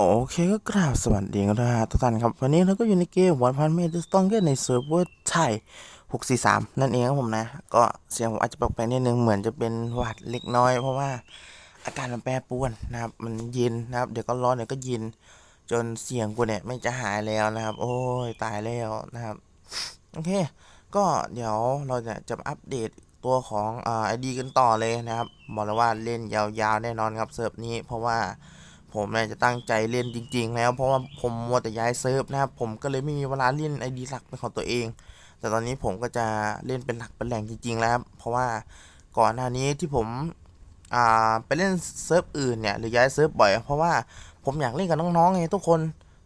โอเคก็กราบสวัสดีครับทุกท่านครับ วันนี้เราก็อยู่ในเกมวันพันเมตรสตองเกตในเซิร์ฟเวอร์ไทย643 นั่นเองครับผมนะ ก็เสียงผมอาจจะแปลกๆนิดนึงเหมือนจะเป็นหวัดเล็กน้อย เพราะว่าอาการมันแปรปรวนนะครับ มันเย็นนะครับ เดี๋ยวก็ร้อนเดี๋ยวก็เย็นจนเสียงกูเนี่ยไม่จะหายแล้วนะครับ โอ้ยตายแล้วนะครับ โอเค ก็เดี๋ยวเราจะจะอัปเดตตัวของอ่าไอดีกันต่อเลยนะครับ บอกเลยว่าเล่นยาวๆแน่นอนครับเซิร์ฟนี้เพราะว่า ผมเนี่ยจะตั้งใจเล่นจริง ๆ แล้ว เพราะว่าผมมัวแต่ย้ายเซิร์ฟนะครับผมก็เลยไม่มีเวลาเล่นไอดีหลักเป็นของตัวเอง แต่ตอนนี้ผมก็จะเล่นเป็นหลักเป็นแหล่งจริง ๆ แล้วครับเพราะว่าก่อนหน้านี้ที่ผมอ่าไปเล่นเซิร์ฟอื่นเนี่ยหรือย้ายเซิร์ฟบ่อย เพราะว่าผมอยากเล่นกับน้องๆไงทุกคน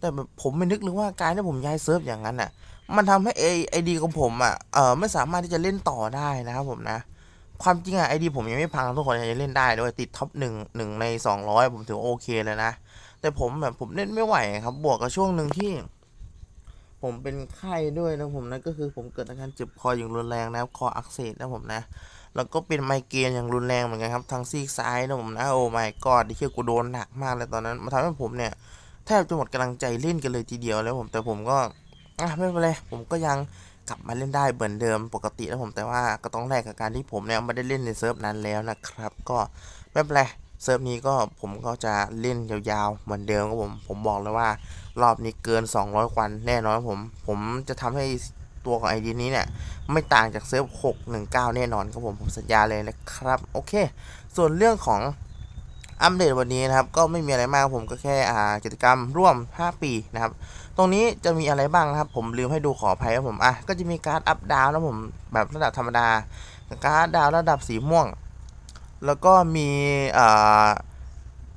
แต่ผมไม่นึกเลยว่าการที่ผมย้ายเซิร์ฟอย่างนั้นอะมันทำให้ไอไอดีของผมอะเออไม่สามารถที่จะเล่นต่อได้นะครับผมนะ ความจริงอะไอดีผมยังไม่พังทุกคนยังเล่นได้ด้วยติดท็อปหนึ่งหนึ่งในสองร้อยผมถือโอเคเลยนะ แต่ผมแบบผมเล่นไม่ไหวครับ บวกกับช่วงหนึ่งที่ ผมเป็นไข้ด้วยนะผมนะก็คือผมเกิดอาการเจ็บคออย่างรุนแรงนะครับคออักเสบนะผมนะแล้วก็เป็นไมเกรนอย่างรุนแรงเหมือนกันครับทางซีกซ้ายนะผมนะโอ้ไม่กอดที่เชื่อกูโดนหนักมากเลยตอนนั้นมาทำให้ผมเนี่ยแทบจะหมดกำลังใจเล่นกันเลยทีเดียวแล้วผมแต่ผมก็อะไม่เป็นไรผมก็ยัง กลับมาเล่นได้เหมือนเดิมปกตินะผมแต่ว่าก็ต้องแลกกับการที่ผมเนี่ยไม่ได้เล่นในเซิร์ฟนั้นแล้วนะครับ ก็ไม่เป็นไรเซิร์ฟนี้ก็ผมก็จะเล่นยาวๆเหมือนเดิมครับผมผมบอกเลยว่ารอบนี้เกิน 200 วันแน่นอนผม ผมจะทำให้ตัวของไอดีนี้เนี่ย ไม่ต่างจากเซิร์ฟ619 แน่นอนครับผมผมสัญญาเลยนะครับ โอเค ส่วนเรื่องของ อัปเดตวันนี้นะครับก็ไม่มีอะไรมากผมก็แค่อ่ากิจกรรมร่วม 5 ปีนะครับตรงนี้จะมีอะไรบ้างนะครับ ผมลืมให้ดูขออภัยครับผมอะก็จะมีการ์ดอัพดาวนะผมแบบระดับธรรมดาการ์ดดาวระดับสีม่วง แล้วก็มีอ่า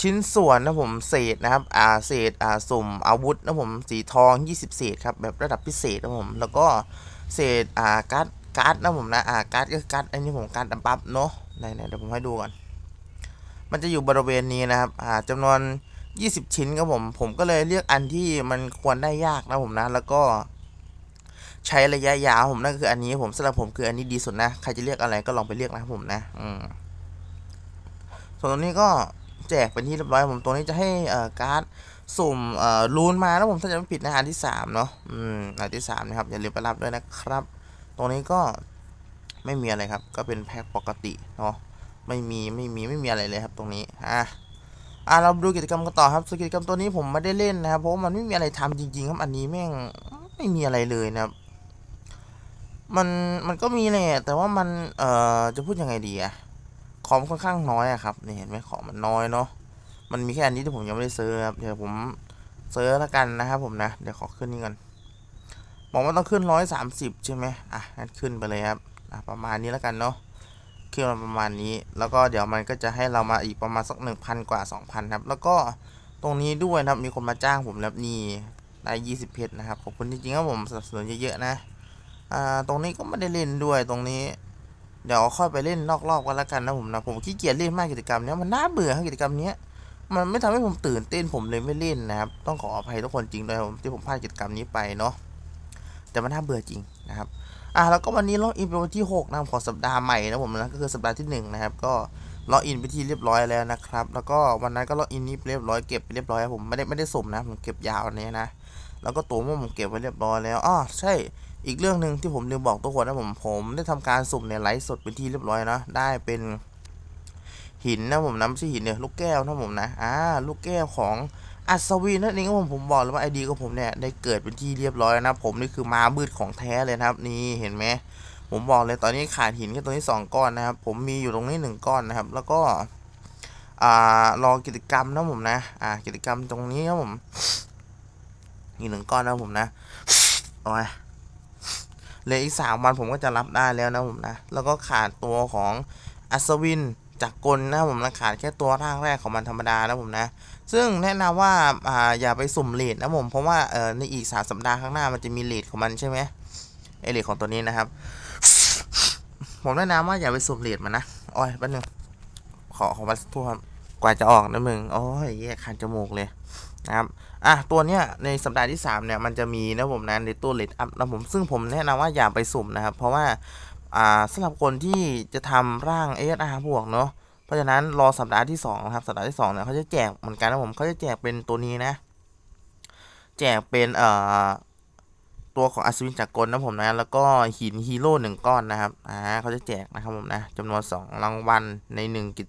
ชิ้นส่วนนะผมเศษนะครับอ่าเศษอ่าสุ่มอาวุธนะผมสีทอง 20 เศษครับแบบระดับพิเศษนะผมแล้วก็เศษอ่าการ์ดการ์ดนะผมนะอ่าการ์ดก็คือการ์ดอันนี้ผมการ์ดอัมบัฟเนาะไหนๆเดี๋ยวผมให้ดูก่อน มันจะอยู่บริเวณนี้นะครับอ่าจำนวน 20 ชิ้นครับผม ผมก็เลยเลือกอันที่มันควรได้ยากนะผมนะ แล้วก็ใช้ระยะยาวผมนั่นคืออันนี้ผมสำหรับผมคืออันนี้ดีสุดนะ ใครจะเลือกอะไรก็ลองไปเลือกนะครับผมนะอืมส่วนตรงนี้ก็แจกเป็นที่เรียบร้อยผมตรงนี้จะให้เอ่อการ์ดสุ่มเอ่อรูนมานะผมถ้าจะไม่ผิดนะอันที่สามเนาะอืมอันที่สามนะครับอย่าลืมไปรับด้วยนะครับ ตรงนี้ก็ไม่มีอะไรครับ ก็เป็นแพ็คปกติเนาะ ไม่มีไม่มีไม่มีอะไรเลยครับตรงนี้อะอะเราดูกิจกรรมกันต่อครับส่วนกิจกรรมตัวนี้ผมไม่ได้เล่นนะครับเพราะว่ามันไม่มีอะไรทำจริง ๆ ครับอันนี้แม่งไม่มีอะไรเลยนะครับ มันมันก็มีแหละแต่ว่ามันเอ่อจะพูดยังไงดีอะของค่อนข้างน้อยอะครับนี่เห็นไหมของมันน้อยเนาะมันมีแค่อันนี้ที่ผมยังไม่ได้ซื้อครับเดี๋ยวผมเซื้อแล้วกันนะครับผมนะเดี๋ยวขอขึ้นนี่ก่อนบอกว่าต้องขึ้นร้อยสามสิบใช่ไหมอะงั้นขึ้นไปเลยครับอะประมาณนี้แล้วกันเนาะ ขึ้นมาประมาณนี้ แล้วก็เดี๋ยวมันก็จะให้เรามาอีกประมาณสักหนึ่งพันกว่าสองพันครับ แล้วก็ตรงนี้ด้วยนะครับ มีคนมาจ้างผมแล้วนี่ได้ยี่สิบเพชรนะครับ ขอบคุณจริงๆครับผมสนับสนุนเยอะๆนะ อ่า ตรงนี้ก็ไม่ได้เล่นด้วยตรงนี้ เดี๋ยวค่อยไปเล่นนอกรอบกันแล้วกันนะผมนะ ผมขี้เกียจเล่นมากกิจกรรมนี้มันน่าเบื่อครับกิจกรรมนี้มันไม่ทำให้ผมตื่นเต้นผมเลยไม่เล่นนะครับ ต้องขออภัยทุกคนจริงด้วยผมที่ผมพลาดกิจกรรมนี้ไปเนาะ แต่มันน่าเบื่อจริงนะครับ อะแล้วก็วันนี้ล็อกอินเป็นวันที่6นะของสัปดาห์ใหม่นะผมนะก็คือสัปดาห์ที่1นะครับก็ล็อกอินไปที่เรียบร้อยแล้วนะครับ แล้วก็วันนั้นก็ล็อกอินนี่เรียบร้อยเก็บไปเรียบร้อยผมไม่ได้ไม่ได้สุ่มนะผมเก็บยาวอันนี้นะแล้วก็ตัวม่วงผมเก็บไว้เรียบร้อยแล้วอ๋อใช่อีกเรื่องหนึ่งที่ผมลืมบอกทุกคนนะผมผมได้ทำการสุ่มในไลฟ์สดเป็นที่เรียบร้อยนะได้เป็นหินนะผมนะไม่ใช่หินเนี่ยลูกแก้วนะผมนะอ่าลูกแก้วของ อัศวินนั่นเองครับผมผมบอกเลยว่าไอดีของผมเนี่ยได้เกิดเป็นที่เรียบร้อยแล้วนะผมนี่คือมามืดของแท้เลยนะครับ นี่เห็นไหมผมบอกเลยตอนนี้ขาดหินแค่ตัวนี้สองก้อนนะครับ ผมมีอยู่ตรงนี้หนึ่งก้อนนะครับ แล้วก็อ่ารอกิจกรรมนะผมนะ อ่า กิจกรรมตรงนี้ครับผมอีกหนึ่งก้อนนะผมนะโอ้ยเลยอีกสามวันผมก็จะรับได้แล้วนะผมนะ แล้วก็ขาดตัวของอัศวินจากกลนะผมนะขาดแค่ตัวร่างแรกของมันธรรมดานะผมนะ ซึ่งแนะนำว่าอ่าอย่าไปสุ่มเลทนะผม เพราะว่าเออในอีกสามสัปดาห์ข้างหน้ามันจะมีเลทของมันใช่ไหมไอเลทของตัวนี้นะครับ ผมแนะนำว่าอย่าไปสุ่มเลทมันนะโอ้ยแป๊บนึงขอขอมาทั่วกว่าจะออกนะมึงโอ้ยแย่คันจมูกเลยนะครับอะตัวเนี้ยในสัปดาห์ที่ 3 เนี่ยมันจะมีนะผมนะในตัวเลทอัพนะผมซึ่งผมแนะนำว่าอย่าไปสุ่มนะครับ เพราะว่าอ่าสำหรับคนที่จะทำร่าง ASR บวกเนาะ เพราะฉะนั้นรอสัปดาห์ที่สองนะครับสัปดาห์ที่สองเนี่ยเขาจะแจกเหมือนกันนะผมเขาจะแจกเป็นตัวนี้นะ แจกเป็นเอ่อตัวของอัศวินจักรกลนะผมนะแล้วก็หินฮีโร่หนึ่งก้อนนะครับอ่าเขาจะแจกนะครับผมนะจำนวนสองรางวัลในหนึ่งกิจ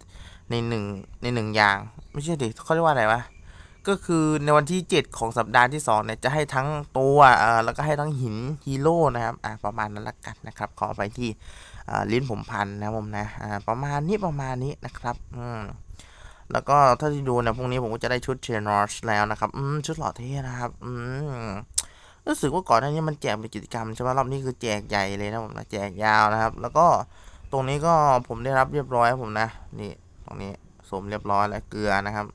ในหนึ่งในหนึ่งอย่าง ไม่ใช่ดิเขาเรียกว่าอะไรวะก็คือในวันที่ 7 ของสัปดาห์ที่2เนี่ยจะให้ทั้งตัวเอ่อแล้วก็ให้ทั้งหินฮีโร่นะครับอ่าประมาณนั้นละกันนะครับขอไปที่ ลิ้นผมพันนะผมนะประมาณนี้ประมาณนี้นะครับอืมแล้วก็ถ้าที่ดูนี่ยพรุ่งนี้ผมก็จะได้ชุดเชนอร์ชแล้วนะครับอืมชุดหล่อเท่นะครับอืมรู้สึกว่าก่อนหน้านี้มันแจกเป็นกิจกรรมใช่ไหมรอบนี้คือแจกใหญ่เลยนะผมนะแจกยาวนะครับ แล้วก็ตรงนี้ก็ผมได้รับเรียบร้อยผมนะ นี่ตรงนี้สมเรียบร้อยแล้วเกลือนะครับ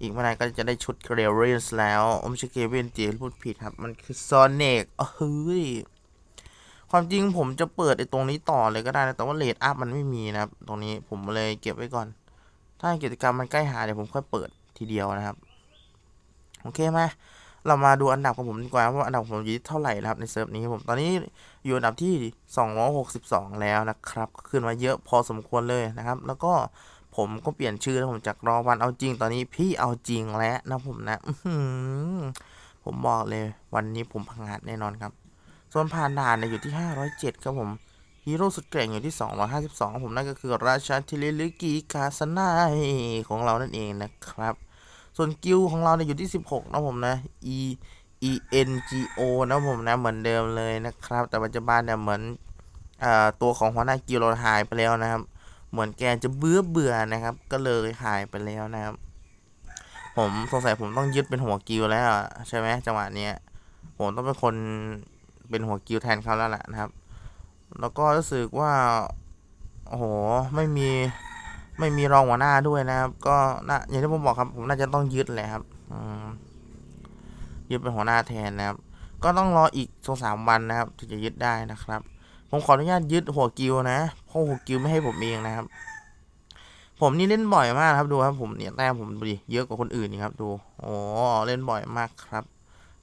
อีกไม่นานก็จะได้ชุดเกรเรนส์แล้วอม่ใช่เกเรนจีพูดผิดครับ มันคือซอนเนกเฮ้ย ความจริงผมจะเปิดไอ้ตรงนี้ต่อเลยก็ได้นะแต่ว่าเลดอัพมันไม่มีนะครับ ตรงนี้ผมเลยเก็บไว้ก่อน ถ้ากิจกรรมมันใกล้หาเดี๋ยวผมค่อยเปิดทีเดียวนะครับ โอเคไหมเรามาดูอันดับของผมดีกว่าว่าอันดับผมอยู่ที่เท่าไหร่นะครับในเซิร์ฟนี้ผมตอนนี้อยู่อันดับที่ 262 แล้วนะครับก็ขึ้นมาเยอะพอสมควรเลยนะครับ แล้วก็ผมก็เปลี่ยนชื่อแล้วผมจากรอวันเอาจริงตอนนี้พี่เอาจริงแล้วนะผมนะผมบอกเลยวันนี้ผมพังงาดแน่นอนครับ ส่วนผ่านด่านเนี่ยอยู่ที่ 507 ครับผมฮีโร่สุดเก่งอยู่ที่ 252ครับผมนั่นก็คือราชาทิลิลิกีคาสนายของเรานั่นเองนะครับ ส่วนกิลของเราเนี่ยอยู่ที่ 16 นะผมนะ E E N G O นะผมนะเหมือนเดิมเลยนะครับ แต่ปัจจุบันเนี่ยเหมือนอตัวของหัวหน้ากิลเราหายไปแล้วนะครับ เหมือนแกจะเบื่อเบื่อนะครับ ก็เลยหายไปแล้วนะครับ ผมสงสัยผมต้องยึดเป็นหัวกิวแล้วใช่ไหมจังหวะเนี้ยผมต้องเป็นคน เป็นหัวกิวแทนเขาแล้วแหละนะครับ แล้วก็รู้สึกว่าโอ้โหไม่มีไม่มีรองหัวหน้าด้วยนะครับ ก็น่าอย่างที่ผมบอกครับ ผมน่าจะต้องยึดแหละครับอืมยึดเป็นหัวหน้าแทนนะครับ ก็ต้องรออีกสองสามวันนะครับถึงจะยึดได้นะครับ ผมขออนุญาตยึดหัวกิวนะเพราะหัวกิวไม่ให้ผมเองนะครับ ผมนี่เล่นบ่อยมากครับดูครับผมเนี่ยแต้มผมดูดิเยอะกว่าคนอื่นนี่ครับ ดูโอ้เล่นบ่อยมากครับ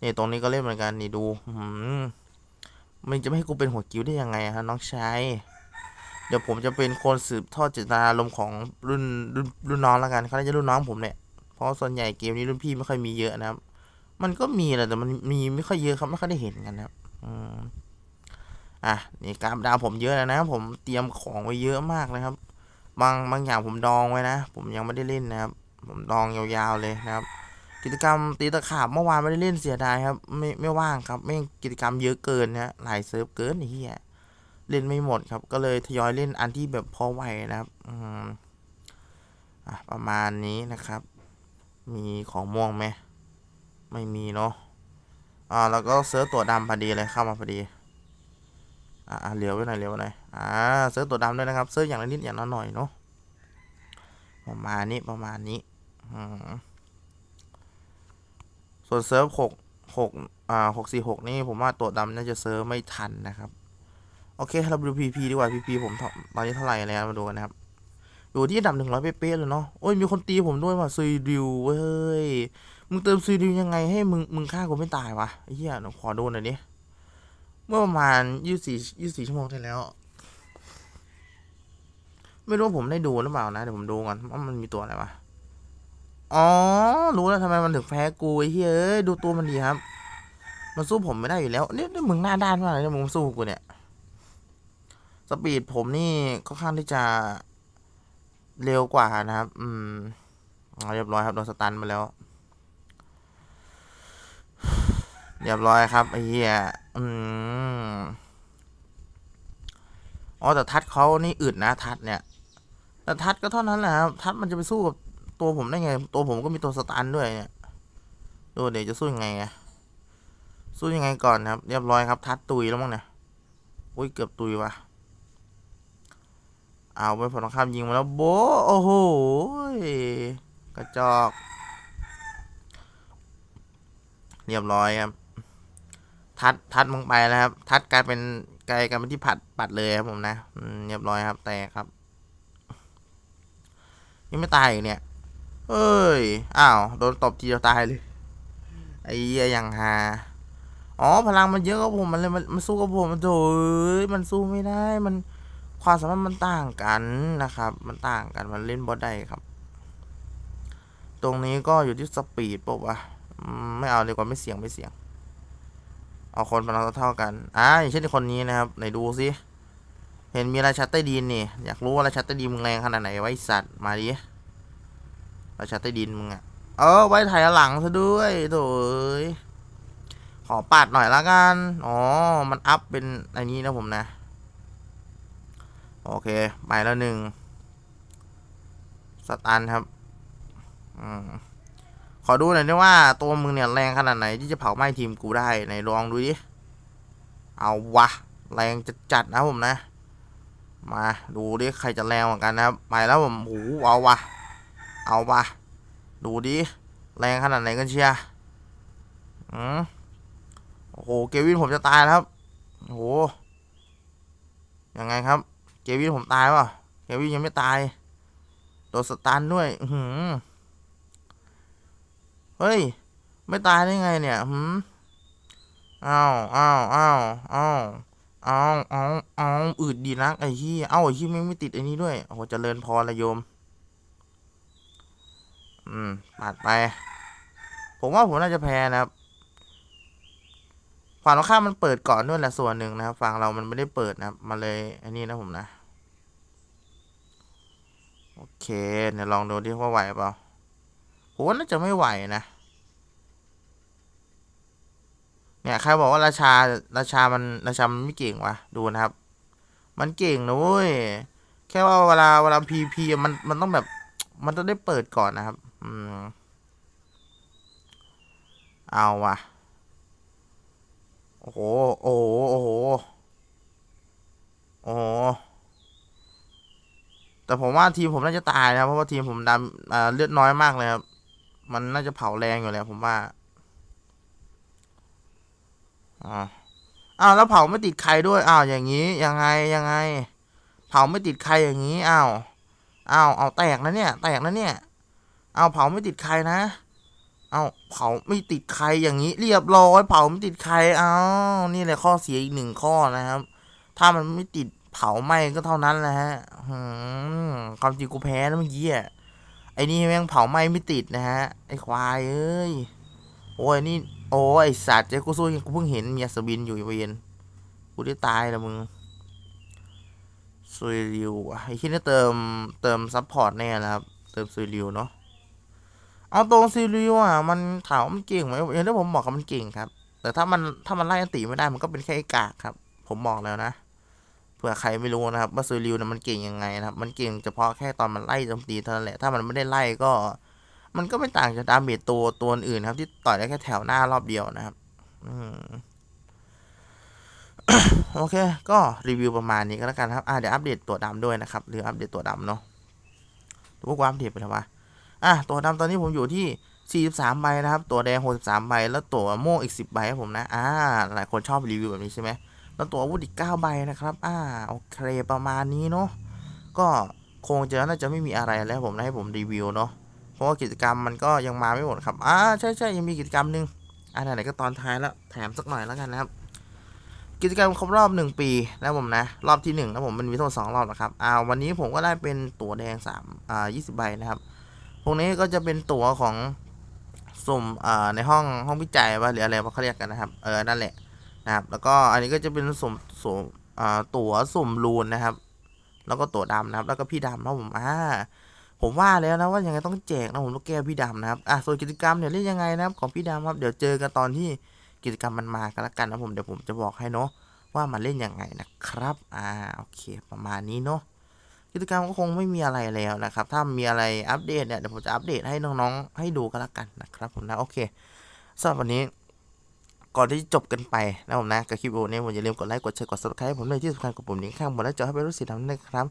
นี่ตรงนี้ก็เล่นเหมือนกันนี่ดู อื้อหือ มันจะไม่ให้กูเป็นหัวกิวได้ยังไงอะฮะน้องชายเดี๋ยวผมจะเป็นคนสืบทอดเจตนารมณ์ของรุ่นรุ่นรุ่นน้องแล้วกันเขาน่าจะรุ่นน้องผมเนี่ยเพราะส่วนใหญ่เกมนี้รุ่นพี่ไม่ค่อยมีเยอะนะครับ มันก็มีแหละแต่มันมีไม่ค่อยเยอะครับไม่ค่อยได้เห็นกันนะครับอืมอะนี่กราฟดาวผมเยอะแล้วนะ ผมเตรียมของไว้เยอะมากนะครับ บางบางอย่างผมดองไว้นะ ผมยังไม่ได้เล่นนะครับ ผมดองยาวๆเลยนะครับ กิจกรรมตีตะขาบเมื่อวานไม่ได้เล่นเสียดายครับ ไม่ไม่ว่างครับ ไม่กิจกรรมเยอะเกินนะหลายเซิร์ฟเกินเหี้ยเล่นไม่หมดครับ ก็เลยทยอยเล่นอันที่แบบพอไหวนะครับ อืมอะประมาณนี้นะครับ มีของม่วงไหมไม่มีเนาะอ่าแล้วก็เซิร์ฟตัวดำพอดีเลยเข้ามาพอดีอ่าเหลียวไว้หน่อยเหลียวไว้หน่อยอ่าเซิร์ฟตัวดำด้วยนะครับเซิร์ฟอย่างละนิดอย่างละหน่อยเนาะประมาณนี้ประมาณนี้อืม ส่วนเซิร์ฟหกหกอ่าหกสี่หกนี่ผมว่าตัวดำน่าจะเซิร์ฟไม่ทันนะครับ โอเคเราดูพีพีดีกว่าพีพีผมตอนนี้เท่าไหร่แล้วมาดูกันนะครับอยู่ที่ดับหนึ่งร้อยเป๊ะๆเลยเนาะ โอ้ยมีคนตีผมด้วยว่ะซีดิวเว้ย มึงเติมซีดิวยังไงให้มึงมึงฆ่ากูไม่ตายวะเหี้ยขอโดูหน่อยดิ เมื่อประมาณยี่สี่ยี่สี่ชั่วโมงที่แล้ว ไม่รู้ผมได้ดูหรือเปล่านะ เดี๋ยวผมดูก่อนว่ามันมีตัวอะไรวะ อ๋อ รู้แล้วทำไมมันถึงแพ้กูไอ้เฮ้ยดูตัวมันดีครับ มันสู้ผมไม่ได้อยู่แล้วเนี่ยนี่มึงหน้าด้านมากเลยมึงสู้กูเนี่ย สปีดผมนี่ค่อนข้างที่จะเร็วกว่านะครับ อืมเอเรียบร้อยครับโดนสตันมาแล้ว เรียบร้อยครับไอ้เหี้ย อืมอ๋อแต่ทัดเขานี่อึดนะทัดเนี่ย แต่ทัดก็เท่านั้นแหละครับ ทัดมันจะไปสู้กับ ตัวผมได้ไง ตัวผมก็มีตัวสตันด้วยเนี่ย ดูเดี๋ยวจะสู้ยังไงอะสู้ยังไงก่อนครับ เรียบร้อยครับ ทัดตุยแล้วมั้งเนี่ยอุ้ยเกือบตุยว่ะเอาไปฝั่งข้ามยิงมาแล้วโบโอ้โหกระจอก เรียบร้อยครับ ทัดทัดมึงไปแล้วครับ ทัดกลายเป็นกลายกลายเป็นที่ผัดปัดเลยครับผมนะมเรียบร้อยครับ แต่ครับยังไม่ตายอีกเนี่ย เอ้ย อ้าว โดนตบทีเดียวตายเลย ไอ้เหี้ยยังฮาอ๋อ พลังมันเยอะกับผม มันเลยมันมันสู้กับผม มันโถเอ้ยมันสู้ไม่ได้ มันความสามารถมันต่างกันนะครับ มันต่างกัน มันเล่นบอได้ครับ ตรงนี้ก็อยู่ที่สปีดปะวะอืมไม่เอาดีกว่าไม่เสี่ยงไม่เสี่ยง เอาคนมันเท่ากัน อ่าอย่างเช่นคนนี้นะครับ ไหนดูสิ เห็นมีราชัดใต้ดินนี่ อยากรู้ว่าราชัดใต้ดินมึงแรงขนาดไหนไว้สัตว์ มาดิ ราชัดใต้ดินมึงอะเออ ไว้ถ่ายหลังซะด้วยโถยขอปัดหน่อยละกัน อ๋อ มันอัพเป็นอันนี้นะผมนะ โอเค ไปแล้วหนึ่งสตันครับอขอดูหน่อยได้ว่าตัวมึงเนี่ยแรงขนาดไหนที่จะเผาไหม้ทีมกูได้ไหนลองดูดิ เอาวะ แรงจะจัดนะผมนะ มาดูดิใครจะแรงกว่ากันนะครับ ไปแล้วผมโอ้โหเอาวะ เอาวะดูดิ แรงขนาดไหนกันเชียร์อืมโอ้โห เกวินผมจะตายแล้วครับ โอ้โห ยังไงครับ เกวินผมตายป่ะ เกวินยังไม่ตาย โดนสตันด้วย อื้อหือเฮ้ย ไม่ตายได้ไงเนี่ยหืมอ้าวอ้าวอ้าวอ้าวอ้าวอ้าวอ้าวอืดดีนักไอ้ที่เอ้าไอ้ที่ไม่ไม่ติดไอ้นี้ด้วย โอ้โหเจริญพรละโยม อืมปาดไป ผมว่าผมน่าจะแพ้นะครับฝั่งตรงข้ามมันเปิดก่อนด้วยแหละส่วนหนึ่งนะครับฝั่งเรามันไม่ได้เปิดนะครับมาเลยอันนี้นะผมนะ โอเคเดี๋ยวลองดูดิว่าไหวเปล่าผมว่าน่าจะไม่ไหวนะเนี่ยใครบอกว่าราชาราชามันราชามันไม่เก่งวะดูนะครับ มันเก่งนะเว้ยแค่ว่าเวลาเวลาพีพีมันมันต้องแบบ มันต้องได้เปิดก่อนนะครับ อืม เอาว่ะ โอ้โห โอ้โห โอ้โห โอ้โห แต่ผมว่าทีมผมน่าจะตายนะครับเพราะว่าทีมผมดำอ่าเลือดน้อยมากเลยครับ มันน่าจะเผาแรงอยู่แล้วผมว่า อ่าอ้าวแล้วเผาไม่ติดใครด้วย อ้าว อย่างนี้ ยังไง ยังไง เผาไม่ติดใครอย่างนี้ อ้าว เอาเอาแตกนะเนี่ย แตกนะเนี่ย เอาเผาไม่ติดใครนะ เอาเผาไม่ติดใครอย่างนี้ เรียบร้อยเผาไม่ติดใคร เอานี่แหละข้อเสียอีกหนึ่งข้อนะครับ ถ้ามันไม่ติดเผาไหม้ก็เท่านั้นแหละฮะความจริงกูแพ้นะเมื่อกี้อะไอ้นี่แม่งเผาไหม้ไม่ติดนะฮะ ไอ้ควายเอ้ย โอ้ยนี่ โอ้ยสัตว์เจ้ากูสู้กูเพิ่งเห็นเมียสบินอยู่เวียนกูได้ตายล้วมึง ซุยริวอะไอ้ที่นี่เติมเติมซัพพอร์ตแน่แล้วครับ เติมซุยริวเนาะเอาตรงซิริวอะมันถามว่ามันเก่งไหมอย่างที่ผมบอกครับมันเก่งครับ แต่ถ้ามันถ้ามันไล่อันตีไม่ได้มันก็เป็นแค่ไอ้กากครับ ผมบอกแล้วนะเผื่อใครไม่รู้นะครับว่าซิริวนะมันเก่งยังไงนะครับ มันเก่งเฉพาะแค่ตอนมันไล่โจมตีเท่านั้นแหละถ้ามันไม่ได้ไล่ก็ มันก็ไม่ต่างจากดาเมจตัวตัวอื่นครับ ที่ต่อยได้แค่แถวหน้ารอบเดียวนะครับ อืม โอเค ก็รีวิวประมาณนี้ก็แล้วกันครับ อ่าเดี๋ยวอัปเดตตัวดำด้วยนะครับ หรืออัปเดตตัวดำเนาะดูว่าอัปเดตไปแล้ววะอะตัวดำตอนนี้ผมอยู่ที่ 43 ใบนะครับ ตัวแดง 63 ใบ แล้วตัวม่วงอีก 10 ใบครับผมนะ อ่า หลายคนชอบรีวิวแบบนี้ใช่ไหม แล้วตัวอาวุธอีก 9 ใบนะครับ อ่า โอเค ประมาณนี้เนาะ ก็คงจะน่าจะไม่มีอะไรแล้วผมนะให้ผมรีวิวเนาะ เพราะว่ากิจกรรมมันก็ยังมาไม่หมดครับ อ่า ใช่ใช่ยังมีกิจกรรมหนึ่งอ่าไหนๆก็ตอนท้ายแล้ว แถมสักหน่อยแล้วกันนะครับ กิจกรรมครบรอบหนึ่งปีนะผมนะ รอบที่หนึ่งนะผมมันมีทั้งหมดสองรอบนะครับอ่าวันนี้ผมก็ได้เป็นตั๋วแดงสามอ่ายี่สิบใบนะครับพวกนี้ก็จะเป็นตั๋วของสุ่มอ่าในห้องห้องวิจัยว่าหรืออะไรว่าเขาเรียกกันนะครับเออนั่นแหละนะครับ แล้วก็อันนี้ก็จะเป็นสุ่มสุ่มอ่าตั๋วสุ่มรูนนะครับ แล้วก็ตั๋วดำนะครับ แล้วก็พี่ดำนะผมอ่าผมว่าแล้วนะว่ายังไงต้องแจกนะผมต้องแก้พี่ดำนะครับอะส่วนกิจกรรมเนี่ยเล่นยังไงนะครับของพี่ดำครับ เดี๋ยวเจอกันตอนที่ กิจกรรมมันมากันละกันนะผมเดี๋ยวผมจะบอกให้เนาะว่ามันเล่นยังไงนะครับ อ่าโอเคประมาณนี้เนาะกิจกรรมก็คงไม่มีอะไรแล้วนะครับ ถ้ามีอะไรอัปเดตเนี่ยเดี๋ยวผมจะอัปเดตให้น้องๆ ให้ดูกันละกันนะครับผมนะโอเคสำหรับวันนี้ก่อนที่จะจบกันไปนะผมนะกับคลิปวิดีโอนี้ผมอย่าลืมกดไลค์กดแชร์กด subscribe ให้ผมด้วยที่สำคัญกดปุ่มนี้ข้างบนแล้วจอให้เป็นรูปสีดำนะครับ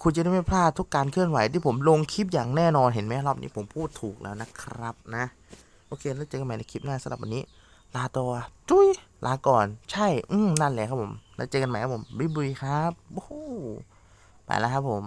คุณจะได้ไม่พลาดทุกการเคลื่อนไหวที่ผมลงคลิปอย่างแน่นอนเห็นไหมรอบนี้ผมพูดถูกแล้วนะครับนะ โอเคแล้วเจอกันใหม่ในคลิปหน้าสำหรับวันนี้ ลาตัวจุ้ยลาก่อน ใช่ อืมนั่นแหละครับผม แล้วเจอกันใหม่ครับผม บ๊ายบายครับ โอ้โหไปแล้วครับผม